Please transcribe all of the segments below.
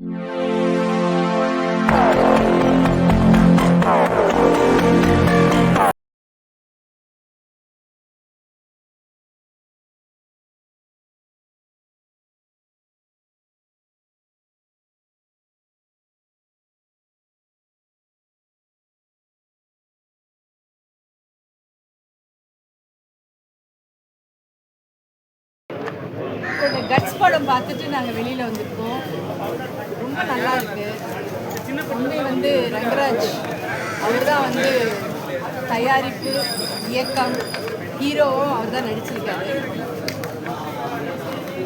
இந்த கட்ஸ் படம் பார்த்துட்டு நாங்கள் வெளியில் வந்திருக்கோம். ரொம்ப நல்லா இருக்கு. உண்மை வந்து ரங்கராஜ் அவர் தான் வந்து தயாரிப்பு இயக்கம் ஹீரோவும் அவர் தான் நடிச்சிருக்காரு.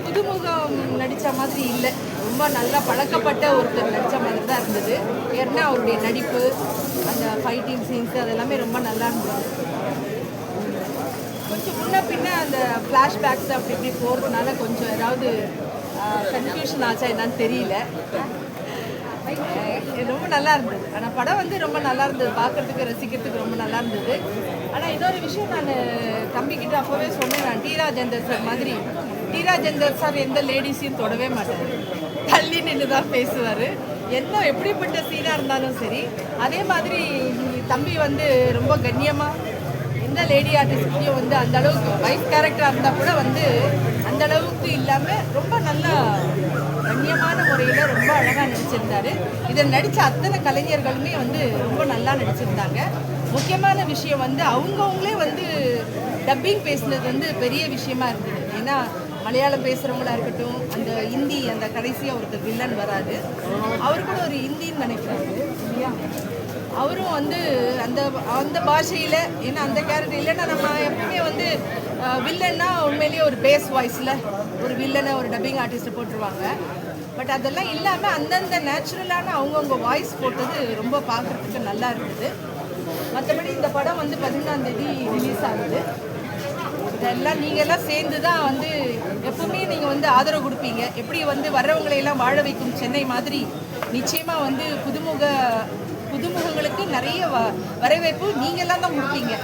புதுமுகம் நடித்த மாதிரி இல்லை. ரொம்ப நல்லா பழக்கப்பட்ட ஒருத்தர் நடித்த மாதிரி தான் இருந்தது. ஏன்னா அவருடைய நடிப்பு அந்த ஃபைட்டிங் சீன்ஸ் அதெல்லாமே ரொம்ப நல்லா இருந்தது. கொஞ்சம் முன்ன பின்ன அந்த ஃப்ளாஷ்பேக்ஸ் அப்படி இப்படி போகிறதுனால கொஞ்சம் ஏதாவது கன்ஃபியூஷன் ஆச்சா என்னன்னு தெரியல. ரொம்ப நல்லா இருந்தது. ஆனால் படம் வந்து ரொம்ப நல்லா இருந்தது. பார்க்கறதுக்கு ரசிக்கிறதுக்கு ரொம்ப நல்லா இருந்தது. ஆனால் இன்னொரு விஷயம் நான் தம்பிக்கிட்ட அப்போவே சொன்னேன் நான் டி ராஜேந்தர் சார் மாதிரி. டி ராஜேந்தர் சார் எந்த லேடிஸையும் தொடவே மாட்டார். தள்ளி நின்று தான் பேசுவார். என்ன எப்படிப்பட்ட சீனாக இருந்தாலும் சரி அதே மாதிரி தம்பி வந்து ரொம்ப கண்ணியமாக எந்த லேடி ஆர்டிஸ்ட்லேயும் வந்து அந்த அளவுக்கு வைஃப் கேரக்டராக இருந்தால் கூட வந்து அந்த அளவுக்கு இல்லாமல் ரொம்ப நல்லா கண்ணியமான முறையில் ரொம்ப அழகாக நடிச்சிருந்தாரு. இதில் நடித்த அத்தனை கலைஞர்களுமே வந்து ரொம்ப நல்லா நடிச்சிருந்தாங்க. முக்கியமான விஷயம் வந்து அவங்கவுங்களே வந்து டப்பிங் பேசுனது வந்து பெரிய விஷயமா இருந்தது. ஏன்னா மலையாளம் பேசுகிறவங்களா இருக்கட்டும் அந்த ஹிந்தி அந்த கடைசியாக ஒருத்தர் வில்லன் வராது அவர் கூட ஒரு ஹிந்தின்னு நினைக்கிறாரு. இல்லையா அவரும் வந்து அந்த அந்த பாஷையில் ஏன்னா அந்த கேரக்டர் இல்லைன்னா நம்ம எப்பவுமே வந்து வில்லன்னா உண்மையிலேயே ஒரு பேஸ் வாய்ஸில் ஒரு வில்லனை ஒரு டப்பிங் ஆர்டிஸ்ட்டை போட்டுருவாங்க. பட் அதெல்லாம் இல்லாமல் அந்தந்த நேச்சுரலான அவங்கவுங்க வாய்ஸ் போட்டது ரொம்ப பார்க்குறதுக்கு நல்லா இருந்தது. மற்றபடி இந்த படம் வந்து பதினொன்றாம் தேதி ரிலீஸ் ஆகுது. இதெல்லாம் நீங்கள் எல்லாம் சேர்ந்து தான் வந்து எப்பவுமே நீங்கள் வந்து ஆதரவு கொடுப்பீங்க. எப்படி வந்து வர்றவங்களையெல்லாம் வாழ வைக்கும் சென்னை மாதிரி நிச்சயமாக வந்து புதுமுக புதுமுகங்களுக்கு நிறைய வ வரவேற்பு. நீங்கள்லாம் தான் கொடுப்பீங்க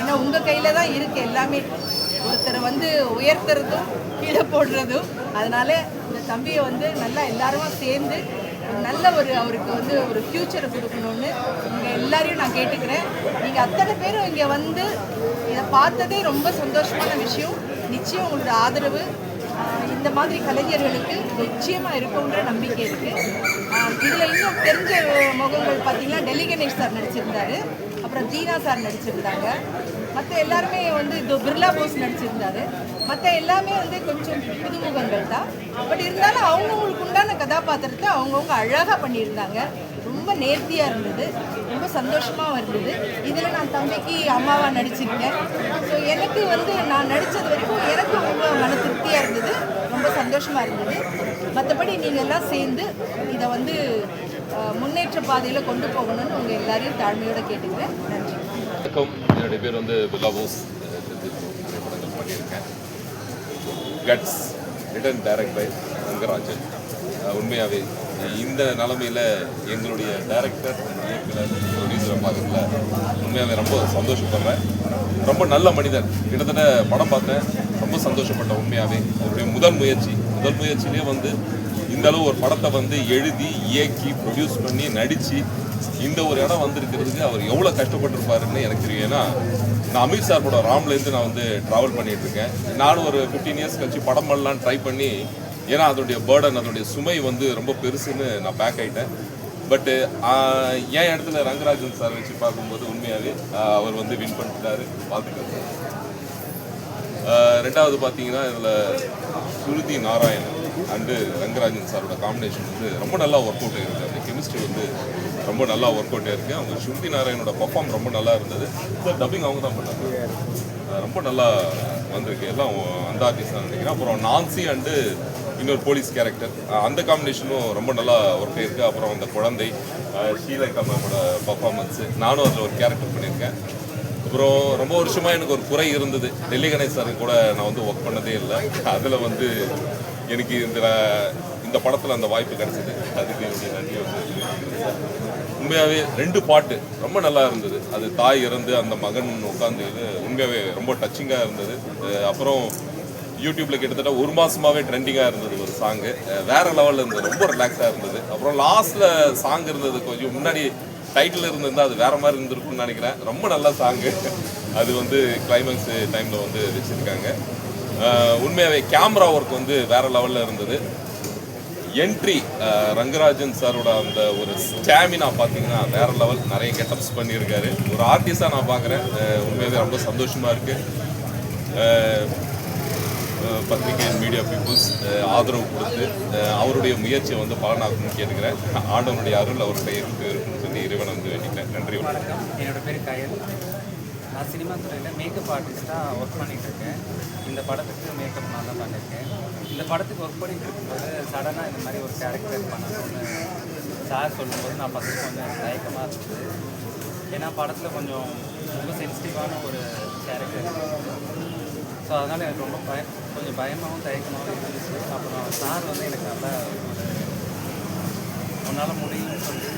ஏன்னா உங்கள் கையில் தான் இருக்குது எல்லாமே. ஒருத்தரை வந்து உயர்த்துறதும் கீழே போடுறதும். அதனால இந்த தம்பியை வந்து நல்லா எல்லாருமா சேர்ந்து நல்ல ஒரு அவருக்கு வந்து ஒரு ஃப்யூச்சரை கொடுக்கணும்னு நீங்கள் எல்லாரையும் நான் கேட்டுக்கிறேன். நீங்கள் அத்தனை பேரும் இங்கே வந்து இதை பார்த்ததே ரொம்ப சந்தோஷமான விஷயம். நிச்சயம் உங்களோட ஆதரவு இந்த மாதிரி கலைஞர்களுக்கு நிச்சயமாக இருக்கும்ன்ற நம்பிக்கை இருக்குது இதில் இன்னும் தெரிஞ்ச முகங்கள் பார்த்தீங்கன்னா டெல்லி கணேஷ் சார் நடிச்சிருந்தாரு அப்புறம் தீனா சார் நடிச்சிருந்தாங்க. மற்ற எல்லாருமே வந்து இது பிர்லா போஸ் நடிச்சிருந்தாரு. மற்ற எல்லாமே வந்து கொஞ்சம் புதுமுகங்கள் தான். பட் இருந்தாலும் அவங்கவுங்களுக்கு உண்டான கதாபாத்திரத்தை அவங்கவுங்க அழகாக பண்ணியிருந்தாங்க. ரொம்ப நேர்த்தியாக இருந்தது. சந்தோஷமாக இருந்தது இதில் நான் தம்பிக்கு அம்மாவாக நடிச்சிருக்கேன். ஸோ எனக்கு வந்து நான் நடித்தது வரைக்கும் எனக்கு ரொம்ப மன திருப்தியாக இருந்தது. ரொம்ப சந்தோஷமாக இருந்தது. மற்றபடி நீங்கள் எல்லாம் சேர்ந்து இதை வந்து முன்னேற்ற பாதையில் கொண்டு போகணும்னு உங்கள் எல்லாரையும் தாழ்மையோடு கேட்டுக்கிறேன். நன்றி. வணக்கம். என்னுடைய பேர் வந்து பிலாபோஸ் திரைப்படங்கள் பண்ணியிருக்கேன். Guts return direct by Rangarajan. உண்மையாகவே இந்த நிலமையில் எங்களுடைய டைரக்டர் இயக்குனர் ப்ரொடியூசரை பார்க்கறதுல உண்மையாகவே ரொம்ப சந்தோஷப்படுறேன். ரொம்ப நல்ல மனிதர் கிட்டத்தட்ட படம் பார்த்தேன். ரொம்ப சந்தோஷப்பட்டேன் உண்மையாகவே அவருடைய முதல் முயற்சி. முதல் முயற்சியிலே வந்து இந்த அளவு ஒரு படத்தை வந்து எழுதி இயக்கி ப்ரொடியூஸ் பண்ணி நடித்து இந்த ஒரு இடம் வந்திருக்கிறதுக்கு அவர் எவ்வளோ கஷ்டப்பட்டிருப்பாருன்னு எனக்கு தெரியும். ஏன்னா நான் அமித் சார் படம் ராம்லேருந்து நான் வந்து ட்ராவல் பண்ணிகிட்ருக்கேன் இருக்கேன். நானும் ஒரு ஃபிஃப்டீன் இயர்ஸ் கழிச்சு படம் பண்ணலான்னு ட்ரை பண்ணி ஏன்னா அதனுடைய பேர்டன் அதனுடைய சுமை வந்து ரொம்ப பெருசுன்னு நான் பேக் ஆகிட்டேன் பட்டு என் இடத்துல ரங்கராஜன் சார் வச்சு பார்க்கும்போது உண்மையாகவே அவர் வந்து வின் பண்ணிட்டாரு. பார்த்துக்கலாம் ரெண்டாவது பார்த்தீங்கன்னா இதில் சுருதி நாராயணன் அண்டு ரங்கராஜன் சாரோட காம்பினேஷன் வந்து ரொம்ப நல்லா ஒர்க் அவுட் ஆயிருக்கு. அந்த கெமிஸ்ட்ரி வந்து ரொம்ப நல்லா ஒர்க் அவுட் ஆயிருக்கு. அவங்க சுருதி நாராயணோட பர்ஃபார்ம் ரொம்ப நல்லா இருந்தது. டப்பிங் அவங்க தான் பண்ணாங்க. ரொம்ப நல்லா வந்திருக்கு. எல்லாம் அந்த ஆர்டிஸ்ட் தான் நினைக்கிறேன். அப்புறம் நான்சி அண்டு இன்னொரு போலீஸ் கேரக்டர் அந்த காம்பினேஷனும் ரொம்ப நல்லா ஒர்க் ஆயிருக்கு. அப்புறம் அந்த குழந்தை ஆஹ் மேமோட பர்ஃபார்மன்ஸு நானும் அதில் ஒரு கேரக்டர் பண்ணியிருக்கேன். அப்புறம் ரொம்ப வருஷமாக எனக்கு ஒரு குறை இருந்தது. டெல்லி கணேஷ் சார் கூட நான் வந்து ஒர்க் பண்ணதே இல்லை. அதில் வந்து எனக்கு இந்த இந்த படத்தில் அந்த வாய்ப்பு கிடைச்சது. அதுக்கு என்னுடைய நன்றி வந்து உண்மையாகவே ரெண்டு பாட்டு ரொம்ப நல்லா இருந்தது. அது தாய் இறந்து அந்த மகன் உட்காந்து இது உண்மையாகவே ரொம்ப டச்சிங்காக இருந்தது. அப்புறம் யூடியூப்ல கிட்டத்தட்ட ஒரு மாசமாவே ட்ரெண்டிங்காக இருந்தது ஒரு சாங்கு வேற லெவலில் இருந்தது. ரொம்ப ரிலாக்ஸாக இருந்தது. அப்புறம் லாஸ்ட்ல சாங் இருந்தது கொஞ்சம் முன்னாடி டைட்டில் இருந்திருந்தா அது வேற மாதிரி இருந்திருக்கும்னு நினைக்கிறேன். ரொம்ப நல்ல சாங்கு அது வந்து கிளைமேக்ஸ் டைமில் வந்து வச்சுருக்காங்க. உண்மையாகவே கேமரா ஒர்க் வந்து வேற லெவலில் இருந்தது. என்ட்ரி ரங்கராஜன் சாரோட அந்த ஒரு ஸ்டாமினா பார்த்தீங்கன்னா வேற லெவல் நிறைய கெட்டப்ஸ் பண்ணியிருக்காரு. ஒரு ஆர்டிஸ்டாக நான் பார்க்குறேன் உண்மையாகவே ரொம்ப சந்தோஷமாக இருக்குது பத்திரிகை மீடியா பீப்புள்ஸ் ஆதரவு கொடுத்து அவருடைய முயற்சியை வந்து பலனாகணும்னு கேட்டுக்கிறேன். ஆண்டவனுடைய அருள் அவருடைய இருக்கு இருக்குன்னு சொல்லி இறைவன் வந்து வேண்டிக்கிறேன். நன்றி வணக்கம். என்னோட பேர் கயல். நான் சினிமா துறையில் மேக்கப் ஆர்டிஸ்ட்டாக ஒர்க் பண்ணிகிட்ருக்கேன் இருக்கேன் இந்த படத்துக்கு மேக்கப் நான் தான் பண்ணியிருக்கேன். இந்த படத்துக்கு ஒர்க் பண்ணிகிட்டு இருக்கும்போது சடனாக இந்த மாதிரி ஒரு கேரக்டர் பண்ணணும்னு சார் சொல்லும்போது நான் ஃபஸ்ட்டு கொஞ்சம் தயக்கமாக இருந்தது. ஏன்னா படத்தில் கொஞ்சம் ரொம்ப சென்சிட்டிவான ஒரு கேரக்டர் ஸோ அதனால் எனக்கு ரொம்ப பய கொஞ்சம் பயமாகவும் தயக்கமாகவும் இருந்துச்சு. அப்புறம் சார் வந்து எனக்கு நல்லா ஒரு உன்னால் முடியும்னு சொல்லி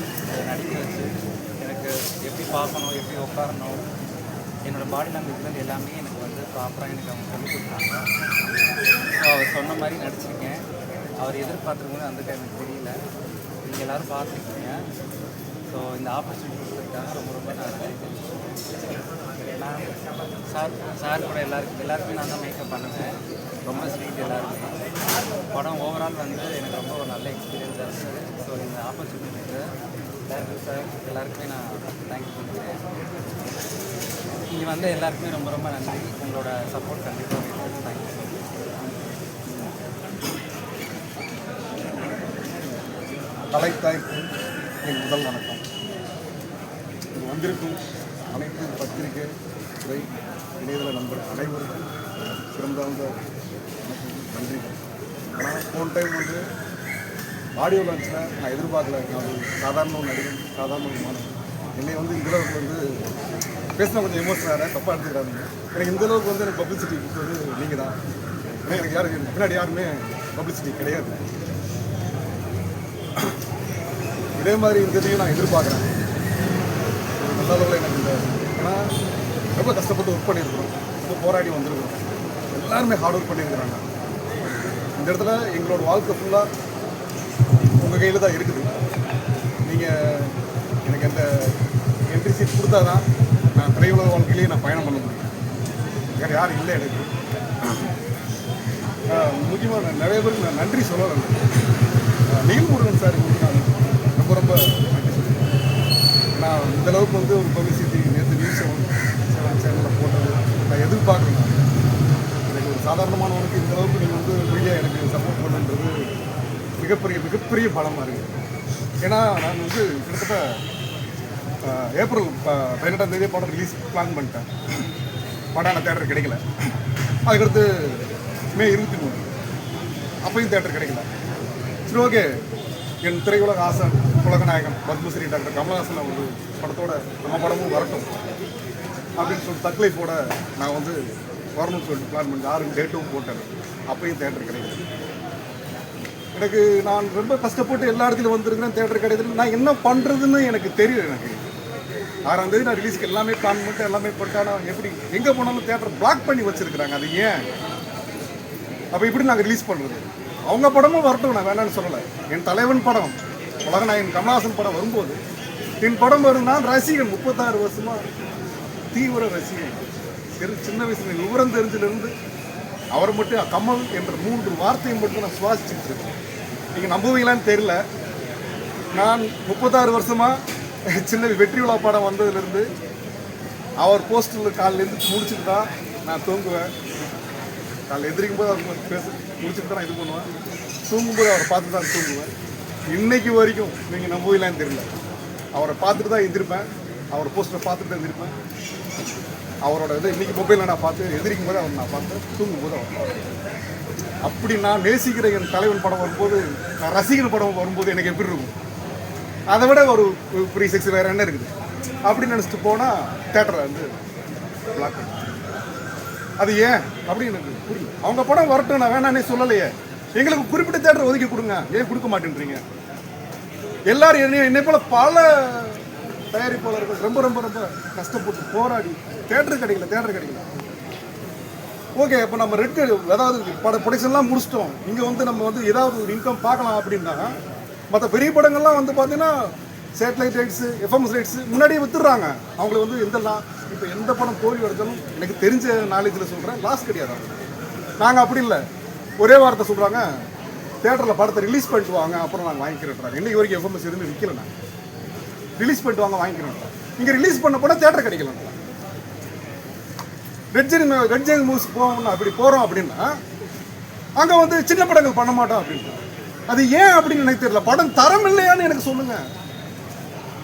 நடிக்க வச்சு எனக்கு எப்படி பார்க்கணும் எப்படி உட்காரணும் என்னோடய பாடி லாங்குவேஜ்லேருந்து எல்லாமே எனக்கு வந்து ப்ராப்பராக எனக்கு அவங்க சொல்லி கொடுத்தாங்க. ஸோ அவர் சொன்ன மாதிரி நடிச்சிருக்கேன். அவர் எதிர்பார்த்துருக்கோம் அந்த டைம் எனக்கு தெரியல. நீங்கள் எல்லோரும் பார்த்துருக்கீங்க. ஸோ இந்த ஆப்பர்ச்சுனிட்டி கொடுத்துருக்காங்க ரொம்ப ரொம்ப நான் நான் சார் சார் கூட எல்லாருக்கும் எல்லாருக்குமே நான் தான் மேக்கப் பண்ணுவேன். ரொம்ப ஸ்வீட் எல்லாருமே. படம் ஓவரால் வந்து எனக்கு ரொம்ப ஒரு நல்ல எக்ஸ்பீரியன்ஸாக இருந்தது. ஸோ இந்த ஆப்பர்ச்சுனிட்டிக்கு டேரக்டர் சார் எல்லாருக்குமே நான் தேங்க்யூ பண்ணுறேன் இங்கே வந்து எல்லாருக்குமே ரொம்ப ரொம்ப நன்றி. உங்களோட சப்போர்ட் கண்டிப்பாக வேணும் தேங்க்யூ கலைத்தாய்க்கு என் முதல் வணக்கம். வந்திருக்கும் அனைத்து பத்திரிகை துறை இணையதள நண்பர் அனைவருக்கும் சிறந்தாழ்ந்த நன்றி நன்றிகள். ஆனால் போன டைம் வந்து ஆடியோ லான்ச்சில் நான் எதிர்பார்க்கல. நான் சாதாரண ஒரு நடிகன் சாதாரண ஒரு மாணவன். என்னை வந்து இந்த அளவுக்கு வந்து பேசினா கொஞ்சம் எமோஷனாக தப்பாக எடுத்துக்கிறாங்க எனக்கு இந்த அளவுக்கு வந்து எனக்கு பப்ளிசிட்டி கொடுத்தது நீங்கள் தான் ஏன்னா எனக்கு யாரும் பின்னாடி யாருமே பப்ளிசிட்டி கிடையாது. இதே மாதிரி இந்த இதையும் நான் எதிர்பார்க்குறேன். ஒரு அளவில் எனக்கு இந்த ஏன்னா ரொம்ப கஷ்டப்பட்டு ஒர்க் பண்ணியிருக்கிறோம். ரொம்ப போராடி வந்திருக்கிறோம். எல்லாருமே ஹார்ட் ஒர்க் பண்ணியிருக்கிறாங்க. இந்த இடத்துல எங்களோட வாழ்க்கை ஃபுல்லாக உங்கள் கையில் தான் இருக்குது. நீங்கள் எனக்கு அந்த என்ட்ரி சீட் கொடுத்தா தான் நான் திரையுலக வாழ்க்கையிலேயே நான் பயணம் பண்ண முடியும். வேறு யாரும் இல்லை எனக்கு. முக்கியமாக நான் நிறைய பேருக்கு நான் நன்றி சொல்லலை நீல் முருகன் சார் நான் ரொம்ப ரொம்ப நன்றி. நான் இந்த அளவுக்கு வந்து ஒரு பப்ளிசிட்டி நேற்று நியூஸ் செவன் சேனலில் போட்டது. நான் எதிர்பார்க்கல. எனக்கு ஒரு சாதாரணமானவனுக்கு இந்த அளவுக்கு நீங்கள் வந்து மீடியா எனக்கு சப்போர்ட் பண்ணுன்றது மிகப்பெரிய மிகப்பெரிய பலமாக இருக்குது ஏன்னா நான் வந்து கிட்டத்தட்ட ஏப்ரல் ப- பதினெட்டாம் தேதியே படம் ரிலீஸ் பிளான் பண்ணிட்டேன். படம் தேட்டர் கிடைக்கல. அதுக்கடுத்து மே இருபத்தி மூணு. அப்பையும் தேட்டர் கிடைக்கல. சரி ஓகே என் திரையுலக ஆசை உலகநாயகன் பத்மஸ்ரீ டாக்டர் கமலஹாசன் அவர் படத்தோட நம்ம படமும் வரட்டும் அப்படின்னு சொல்லி தக்லைஃபோட நான் வந்து வரணும்னு சொல்லிட்டு பிளான் பண்ணி ஆறு டேட்டும் போட்டேன். அப்பயும் தேட்டர் கிடையாது. எனக்கு நான் ரொம்ப கஷ்டப்பட்டு எல்லா இடத்துலையும் வந்திருக்கிறேன் தேட்டர் கிடையாது. நான் என்ன பண்ணுறதுன்னு எனக்கு தெரியல எனக்கு. ஆறாம் தேதி நான் ரிலீஸ்க்கு எல்லாமே பிளான் பண்ணிட்டு எல்லாமே பண்ணிட்டு ஆனால் எப்படி எங்கே போனாலும் தேட்டர் பிளாக் பண்ணி வச்சுருக்குறாங்க. அது ஏன்? அப்போ இப்படி நாங்கள் ரிலீஸ் பண்ணுறது அவங்க படமும் வரட்டும் நான் வேணாம்னு சொல்லலை. என் தலைவன் படம். உலகநாயகன் கமலஹாசன் படம் வரும்போது என் படம் வரும் நான் ரசிகன் முப்பத்தாறு வருஷமா தீவிர ரசிகன். சிறு சின்ன வயசுல விவரம் தெரிஞ்சிலிருந்து அவர் மட்டும் கமல் என்ற மூன்று வார்த்தையை மட்டும் நான் சுவாசிச்சுட்டு இருக்கேன். நீங்கள் நம்புவீங்களான்னு தெரியல. நான் முப்பத்தாறு வருஷமா சின்ன வெற்றி விழா படம் வந்ததுலேருந்து அவர் போஸ்டரில் காலிலேருந்து முடிச்சுட்டு தான் நான் தூங்குவேன். காலைல எந்திரிக்கும் போது அவர் பேச முடிச்சுட்டு தான் நான் இது பண்ணுவேன். தூங்கும்போது அவரை பார்த்து தான் தூங்குவேன். இன்னைக்கு வரைக்கும் நீங்கள் நம்புவீங்களான்னு தெரியல. அவரை பார்த்துட்டு தான் எந்திருப்பேன். அவர் போஸ்டரை பார்த்துட்டு தான் எந்திருப்பேன். அவரோட இதை இன்னைக்கு மொபைலில் நான் பார்த்து எதிரிக்கும் போது அவர் நான் பார்த்தேன். தூங்கும் போது அவர் அப்படி நான் நேசிக்கிற என் தலைவன் படம் வரும்போது நான் ரசிகர் படம் வரும்போது எனக்கு எப்படி இருக்கும்? அதை விட ஒரு ப்ரீ செக்ஸ் வேறு என்ன இருக்குது? அப்படின்னு நினச்சிட்டு போனால் தேட்டரை வந்து பிளாக் அது ஏன்? அப்படின்னு எனக்கு புரியல. அவங்க படம் வரட்டும் நான் வேணானே சொல்லலையே. எங்களுக்கு குறிப்பிட்ட தேட்டர் ஒதுக்கி கொடுங்க. ஏன் கொடுக்க மாட்டேன்றீங்க? எல்லாரும் என்னை என்னை போல பல தயாரிப்பாளர்கள் ரொம்ப ரொம்ப ரொம்ப கஷ்டப்பட்டு போராடி தேட்டர் கிடைக்கல தேட்டர் கிடைக்கல. ஓகே இப்போ நம்ம ரெட் அதாவது பட ப்ரொடக்ஷன்லாம் முடிச்சிட்டோம். இங்கே வந்து நம்ம வந்து ஏதாவது ஒரு இன்கம் பார்க்கலாம் அப்படின்னா மற்ற பெரிய படங்கள்லாம் வந்து பார்த்தீங்கன்னா சேட்டலைட் ரைட்ஸு எஃப்எம்எஸ் ரைட்ஸு முன்னாடியே வித்துடுறாங்க. அவங்களுக்கு வந்து எந்த லா இப்போ எந்த படம் தோல்வி அடைச்சாலும் எனக்கு தெரிஞ்ச நாலேஜில் சொல்கிறேன் லாஸ் கிடையாது நாங்கள் அப்படி இல்லை. ஒரே வார்த்தை சொல்கிறாங்க தேட்டரில் படத்தை ரிலீஸ் பண்ணிட்டு வாங்க அப்புறம் நாங்கள் வாங்கிக்கிறேன்றாங்க. இன்றைக்கி வரைக்கும் எஃப்எம்எஸ் எதுவுமே விற்கல நான் ரிலீஸ் பண்ணிட்டு வாங்க வாங்கிக்கிறேன் இங்கே ரிலீஸ் பண்ண போனால் தேட்டர் கிடைக்கல Red Giant Red Giant Movies போகணும் அப்படி போகிறோம் அப்படின்னா அங்கே வந்து சின்ன படங்கள் பண்ண மாட்டோம் அப்படின்னா அது ஏன் அப்படின்னு எனக்கு தெரியல. படம் தரம் இல்லையான்னு எனக்கு சொல்லுங்க.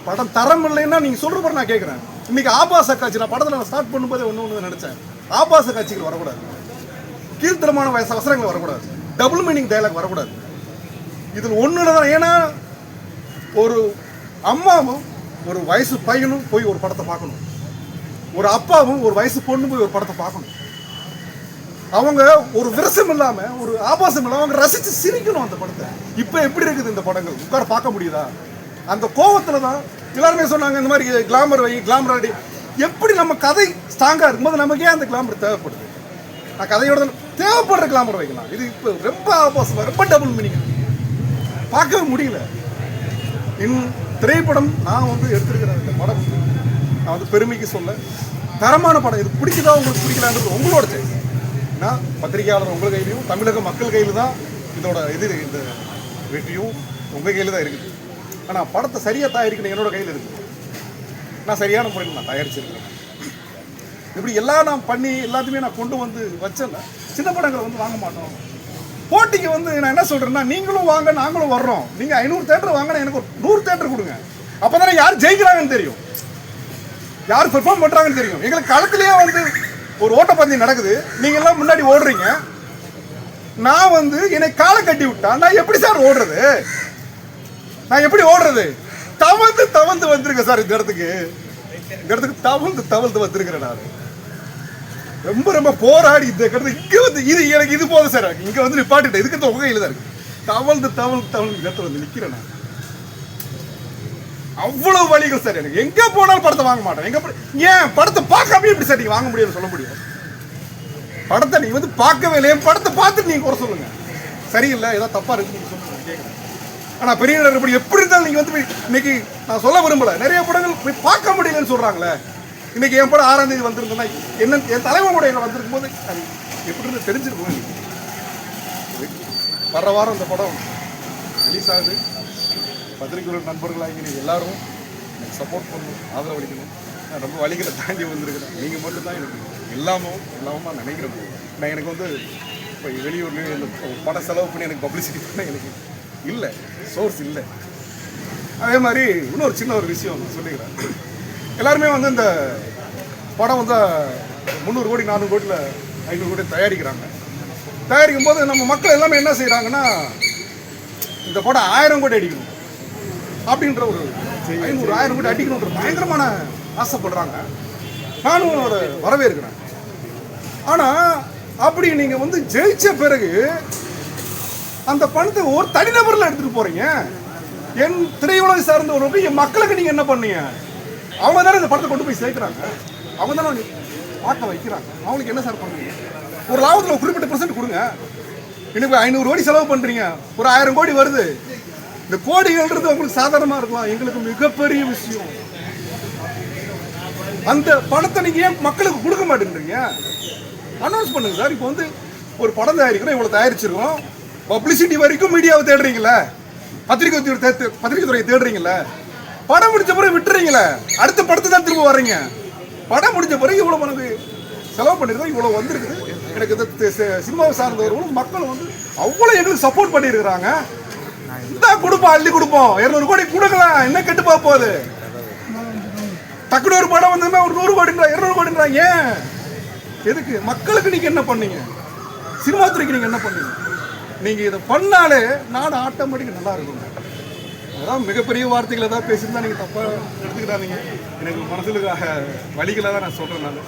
படம் தரம் இல்லைன்னா நீங்கள் சொல்கிற நான் கேட்குறேன் இன்னைக்கு ஆபாச காட்சி நான் படத்தில் நான் ஸ்டார்ட் பண்ணும்போதே ஒன்று ஒன்று நினச்சேன். ஆபாச காட்சிகள் வரக்கூடாது. கீழ்த்தரமான வயசு அவசரங்கள் வரக்கூடாது. டபுள் மீனிங் டைலாக் வரக்கூடாது. இதில் ஒன்று தான் ஏன்னா ஒரு அம்மாவும் ஒரு வயசு பையனும் போய் ஒரு படத்தை பார்க்கணும். ஒரு அப்பாவும் ஒரு வயசு பொண்ணு போய் ஒரு படத்தை பார்க்கணும். அவங்க ஒரு விரசம் இல்லாம ஒரு ஆபாசம் இல்லாம அவங்க ரசிச்சு சிரிக்கணும் அந்த படத்தை. இப்போ எப்படி இருக்குது இந்த படங்கள்? உட்கார பார்க்க முடியுதா? அந்த கோவத்துல தான் எல்லாருமே சொன்னாங்க இந்த மாதிரி கிளாமர் வை கிளாமர் ஆடி. எப்படி நம்ம கதை ஸ்ட்ராங்காக இருக்கும்போது நமக்கு ஏன் அந்த கிளாமர் தேவைப்படுது. நான் கதையோட தேவைப்படுற கிளாமர் வைக்கலாம் இது இப்போ ரொம்ப ஆபாசமாக ரொம்ப டபுள் மீனிங் பார்க்கவே முடியல. இன் திரைப்படம் நான் வந்து எடுத்திருக்கிற இந்த படம் நான் வந்து பெருமைக்கு சொல்ல தரமான படம் இது பிடிக்குதா உங்களுக்கு பிடிக்கலான்றது உங்களோட சாய்ஸ் ஏன்னா பத்திரிகையாளர் உங்கள் கையிலையும் தமிழக மக்கள் கையில் தான் இதோட இது இந்த வெற்றியும் உங்கள் கையில் தான் இருக்குது. ஆனால் படத்தை சரியாக தயாரிக்கணும் என்னோட கையில் இருக்குது நான் சரியான முறையில் நான் தயாரிச்சிருக்கிறேன். இப்படி எல்லாம் நான் பண்ணி எல்லாத்தையுமே நான் கொண்டு வந்து வச்சேன்னா சின்ன படங்களை வந்து வாங்க மாட்டோம். போட்டிக்கு வந்து நான் என்ன சொல்கிறேன்னா நீங்களும் வாங்க நாங்களும் வர்றோம். நீங்கள் ஐநூறு தேட்டர் வாங்கினா எனக்கு ஒரு நூறு தேட்டர் கொடுங்க. அப்போ தானே யார் ஜெயிக்கிறாங்கன்னு தெரியும். யார் பெர்ஃபார்ம் பண்ணுறாங்கன்னு தெரியும். எங்களுக்கு களத்துலேயே வந்து ஒரு ஓட்டப்பந்தயம் நடக்குது. நீங்கள்லாம் முன்னாடி ஓடுறீங்க. நான் வந்து என்னை காலை கட்டி விட்டா நான் எப்படி சார் ஓடுறது? நான் எப்படி ஓடுறது? தவந்து தவந்து வந்திருக்கேன் சார் இந்த இடத்துக்கு. இந்த இடத்துக்கு தவந்து தவழ்ந்து வந்திருக்கிறேன் நான். ரொம்ப ரொம்ப போராடி இந்த கடந்த இங்க வந்து இது எனக்கு இது போதும் சார். இங்க வந்து நிப்பாட்டிட்டேன். இதுக்கு உங்க கையில தான் இருக்கு. தவழ்ந்து தவழ்ந்து தவழ்ந்து இந்த இடத்துல வந்து நிக்கிறேன் நான். அவ்வளவு வழிகள் சார் எனக்கு. எங்க போனாலும் படத்தை வாங்க மாட்டேன். எங்க ஏன்? படத்தை பார்க்காம எப்படி சார் நீங்க வாங்க முடியும்னு சொல்ல முடியும்? படத்தை நீ வந்து பார்க்கவே இல்லை என் படத்தை பார்த்துட்டு நீங்க குறை சொல்லுங்க. சரியில்லை ஏதோ தப்பா இருக்கு நீங்க சொல்லுங்க. கேட்குறேன். ஆனா பெரிய இப்படி எப்படி இருந்தாலும் நீங்க வந்து இன்னைக்கு நான் சொல்ல விரும்பல. நிறைய படங்கள் போய் பார்க்க முடியலன்னு சொல்றாங்களே. இன்னைக்கு என் படம் ஆறாம் தேதி வந்திருந்தேன்னா என்ன என் தலைவன் கூட என்ன வந்திருக்கும் போது அது எப்படி இருந்து தெரிஞ்சிருக்கும் வர வாரம் இந்த படம் ரிலீஸ் ஆகுது. பத்திரிகை நண்பர்களாக நீங்கள் எல்லாரும் எனக்கு சப்போர்ட் பண்ணணும் ஆதரவு அளிக்கணும் நான் ரொம்ப வழிகளை தாண்டி வந்திருக்கிறேன். நீங்கள் மட்டும்தான் எனக்கு எல்லாமும் எல்லாமும் நினைக்கிறேன். நான் எனக்கு வந்து இப்போ வெளியூர்லேயும் இந்த படம் செலவு பண்ணி எனக்கு பப்ளிசிட்டி பண்ண எனக்கு இல்லை சோர்ஸ் இல்லை. அதே மாதிரி இன்னொரு சின்ன ஒரு விஷயம் சொல்லிக்கிறேன். எல்லாருமே வந்து இந்த படம் வந்து முந்நூறு கோடி நானூறு கோடியில் ஐநூறு கோடி தயாரிக்கிறாங்க. தயாரிக்கும் போது நம்ம மக்கள் எல்லாமே என்ன செய்கிறாங்கன்னா இந்த படம் ஆயிரம் கோடி அடிக்கணும் அப்படின்ற ஒரு ஐநூறு ஆயிரம் கோடி அடிக்கணுன்ற பயங்கரமான ஆசைப்படுறாங்க. நானும் அதை வரவேற்கிறேன். ஆனால் அப்படி நீங்கள் வந்து ஜெயிச்ச பிறகு அந்த பணத்தை ஒரு தனிநபரில் எடுத்துகிட்டு போகிறீங்க என் திரையுலக சார்ந்த ஒரு என் மக்களுக்கு நீங்கள் என்ன பண்ணீங்க? அவங்க தானே இந்த படத்தை கொண்டு போய் சேர்க்குறாங்க. அவங்க தானே பார்க்க வைக்கிறாங்க. அவங்களுக்கு என்ன சார் பண்ணுறீங்க ஒரு லாபத்தில் ஒரு குறிப்பிட்ட பர்சன்ட் கொடுங்க. எனக்கு ஐநூறு கோடி செலவு பண்ணுறீங்க ஒரு ஆயிரம் கோடி வருது. இந்த கோடிகள்ன்றது உங்களுக்கு சாதாரணமாக இருக்கலாம் எங்களுக்கு மிகப்பெரிய விஷயம். அந்த பணத்தை நீங்கள் ஏன் மக்களுக்கு கொடுக்க மாட்டேன்றீங்க? அனௌன்ஸ் பண்ணுங்க சார். இப்போ வந்து ஒரு படம் தயாரிக்கிறோம். இவ்வளோ தயாரிச்சிருக்கோம். பப்ளிசிட்டி வரைக்கும் மீடியாவை தேடுறீங்களே பத்திரிகை துறை தே- பத்திரிகை துறையை தேடுறீங்களே படம் முடிஞ்ச பிறகு விட்டுறீங்களே? அடுத்த படத்தை தான் திரும்ப வர்றீங்க. படம் முடிஞ்ச பிறகு இவ்வளோ எனக்கு செலவு பண்ணிருக்கோம் இவ்வளோ வந்திருக்குது. எனக்கு இந்த சினிமாவை சார்ந்தவர்களும் மக்கள் வந்து அவ்வளோ எங்களுக்கு சப்போர்ட் பண்ணியிருக்கிறாங்க. இந்தா கொடுப்போம் அள்ளி கொடுப்போம். இரநூறு கோடி கொடுக்கலாம். என்ன கெட்டு போக போகுது? டக்குனு ஒரு படம் வந்ததுமே ஒரு நூறு கோடின்றா இரநூறு கோடின்றா ஏன்? எதுக்கு? மக்களுக்கு நீங்கள் என்ன பண்ணீங்க? சினிமா துறைக்கு நீங்கள் என்ன பண்ணீங்க? நீங்கள் இதை பண்ணாலே நாடு ஆட்டோமேட்டிக் நல்லா இருக்கும் அதான் மிகப்பெரிய வார்த்தைகளை தான் பேசியிருந்தா நீங்க தப்பா எடுத்துக்கிட்டாதீங்க. எனக்கு மனசுல வழிகளை தான் நான் சொல்றேன் நான்.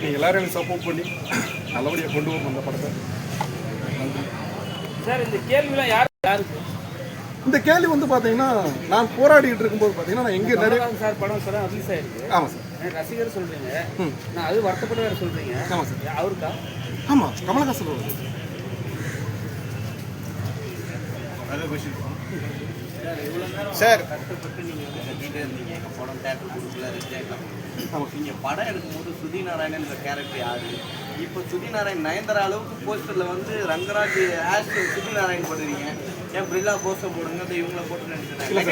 நீங்க எல்லாரும் எனக்கு சப்போர்ட் பண்ணி நல்லபடியா கொண்டு போகும் அந்த படத்தை. சார் இந்த கேள்விலாம் யார் யாருக்கு இந்த கேள்வி வந்து பாத்தீங்கன்னா நான் போராடிட்டு இருக்கும்போது பாத்தீங்கன்னா நான் எங்க நிறைய சார் படம் சார் ரிலீஸ் ஆயிருக்கு ஆமாம் சார். ரசிகர் சொல்றீங்க. நான் அது வருத்தப்பட்டு வேற சொல்றீங்க. ஆமாம் சார். அவருக்கா? ஆமாம் கமலஹாசன் வருது சார். கஷ்டப்பட்டு நீங்கள் வந்து கட்டிட்டு இருந்தீங்க. எங்கள் படம் தேட்டர் கொடுக்கல ரஜினிகாந்த் நீங்கள் படம் எடுக்கும்போது சுதி நாராயணன் கேரக்டர் யாரு? இப்போ சுதி நாராயண் நயன்தாரா அளவுக்கு போஸ்டரில் வந்து ரங்கராஜ் ஆஷ் சுதி நாராயண் பண்ணுறீங்க ஏன் பிரில்லா போஸ்டர் போடுங்க இந்த இவங்களை போட்டு இல்லை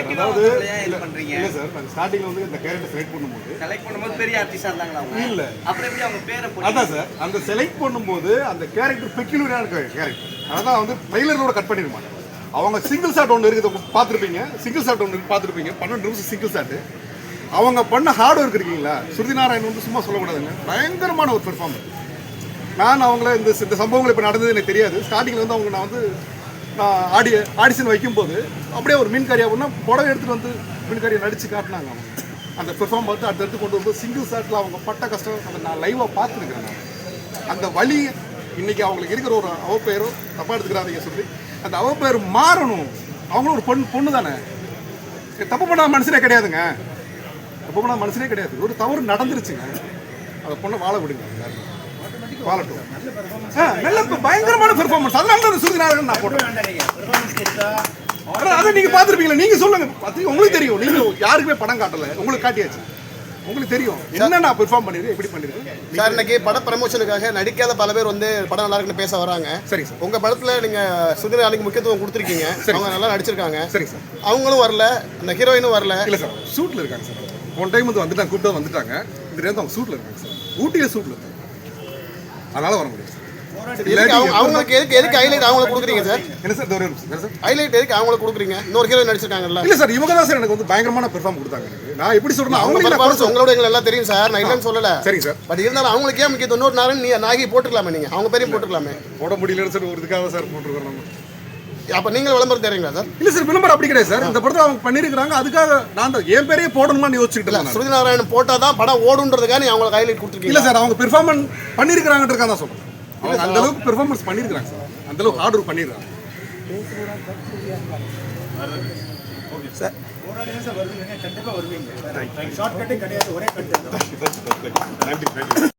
சார் நாங்கள் ஸ்டார்டிங்கில் வந்து இந்த கேரக்டர் செலக்ட் பண்ணும்போது செலக்ட் பண்ணும்போது பெரிய ஆர்டிஸ்டாக இருந்தாங்களா அவங்க? இல்ல. அப்புறம் எப்படி அவங்க பேரை அதான் சார் அந்த செலக்ட் பண்ணும்போது அந்த கேரக்டர் பெக்யூலரான கேரக்டர் அதான் வந்து ட்ரைலரோட கட் பண்ணிருப்பாங்க அவங்க சிங்கிள் ஷாட் ஒன்று இருக்குது பார்த்துருப்பீங்க? சிங்கிள் ஷாட் ஒன்று பார்த்துருப்பீங்க. பன்னெண்டு நிமிஷம் சிங்கிள் ஷாட்டு அவங்க பண்ண ஹார்ட் ஒர்க் இருக்கீங்களா? சுருதி நாராயண் வந்து சும்மா சொல்லக்கூடாதுங்க பயங்கரமான ஒரு பெர்ஃபார்மன்ஸ் நான் அவங்கள இந்த இந்த சம்பவங்கள் இப்போ நடந்தது எனக்கு தெரியாது. ஸ்டார்டிங்கில் வந்து அவங்க நான் வந்து நான் ஆடி ஆடிஷன் வைக்கும்போது அப்படியே ஒரு மீன்காரியா ஒன்றா புடவை எடுத்துகிட்டு வந்து மீன்காரியை நடித்து காட்டினாங்க அவங்க. அந்த பெர்ஃபார்ம் பார்த்து அடுத்தடுத்து கொண்டு வந்து சிங்கிள் ஷாட்டில் அவங்க பட்ட கஷ்டம் அதை நான் லைவாக பார்த்துருக்குறேன். அந்த வழி இன்றைக்கி அவங்களுக்கு இருக்கிற ஒரு அவப்பெயரோ தப்பாக எடுத்துக்கிறாதீங்க சொல்லி அந்த அவப்பெயர் மாறணும். அவங்களும் ஒரு பொண்ணு பொண்ணு தானே தப்பு பண்ணாத மனுஷனே கிடையாதுங்க. தப்பு பண்ணாத மனுஷனே கிடையாது. ஒரு தவறு நடந்துருச்சுங்க. அந்த பொண்ணை வாழ விடுங்க. வாழட்டும். நல்ல பயங்கரமான பெர்ஃபார்மன்ஸ் அதனால தான் சுருதி நாராயணன் நான் போட்டேன். அதை நீங்க பார்த்துருப்பீங்களா? நீங்க சொல்லுங்க. உங்களுக்கு தெரியும். நீங்க யாருக்குமே படம் காட்டல. உங்களுக்கு காட்டியாச்சு. உங்களுக்கு தெரியும். என்ன நான் பெர்ஃபார்ம் பண்ணிருக்கேன் எப்படி பண்ணிருக்கேன் சார் இன்னைக்கு பட ப்ரமோஷனுக்காக நடிக்காத பல பேர் வந்து படம் நல்லா இருக்குன்னு பேச வராங்க. சரிங்க சார். உங்க படத்துல நீங்க சுதிர் அன்னைக்கு முக்கியத்துவம் கொடுத்துருக்கீங்க. அவங்க நல்லா நடிச்சிருக்காங்க. சரிங்க சார். அவங்களும் வரல அந்த ஹீரோயினும் வரல. இல்ல சார். சூட்ல இருக்காங்க சார். ஒன் டைம் வந்து வந்துட்டாங்க கூப்பிட்டு வந்துட்டாங்க. இந்த நேரத்தில் அவங்க சூட்ல இருக்காங்க சார். ஊட்டியில சூட்ல இருக்காங்க. அதனால வர சார் அவங்க- அவங்களுக்கு எதுக்கு எதுக்கு ஹைலைட் அவங்களுக்கு கொடுக்குறீங்க சார்? என்ன சார் ஒரு நிமிஷம். சார்? ஹைலைட் எதுக்கு அவங்களுக்கு கொடுக்குறீங்க? இன்னொரு ஹீரோயின் நடிச்சிருக்காங்கல்ல. இல்ல சார் இவங்க தான் சார் எனக்கு வந்து பயங்கரமான பெர்ஃபார்ம் கொடுத்தாங்க நான் எப்படி சொல்றேன் அவங்க குறை உங்களோட எங்களுக்கு நல்லா தெரியும் சார். நான் இல்லைன்னு சொல்லல. சரிங்க சார். பட் இருந்தாலும் அவங்களுக்கு ஏன் முக்கியத்துவம். இன்னொரு நேரம் நீ நாகி போட்டுக்கலாமே நீங்க. அவங்க பேரையும் போட்டுக்கலாமே. போட முடியலன்னு சார் ஒரு இதுக்காக சார் போட்டிருக்கோம் நம்ம. அப்ப விளம்பரம் தரீங்களா சார்? இல்ல சார் விளம்பரம் அப்படி கிடையாது சார். இந்த படத்தை அவங்க பண்ணிருக்காங்க அதுக்காக நான் தான் என் பேரையே போடணுமான்னு யோசிச்சுட்டு நான். சுருதி நாராயணன் போட்டாதான் படம் ஓடுன்றதுக்காக நீ அவங்களுக்கு ஹைலைட் இல்ல கொடுத்துருக்கீங்க சார் அவங்க பெர்ஃபார்மன்ஸ் பண்ணிருக்காங்கன்றதுக்காக தான் சொல்றேன். அவங்க அந்த அளவுக்கு பெர்ஃபார்மன்ஸ் பண்ணிருக்காங்க சார். அந்த அளவுக்கு ஹார்ட் ஒர்க் பண்ணிருக்காங்க கண்டிப்பா வருவீங்க. ஷார்ட் கட்டே கிடையாது ஒரே கட்டு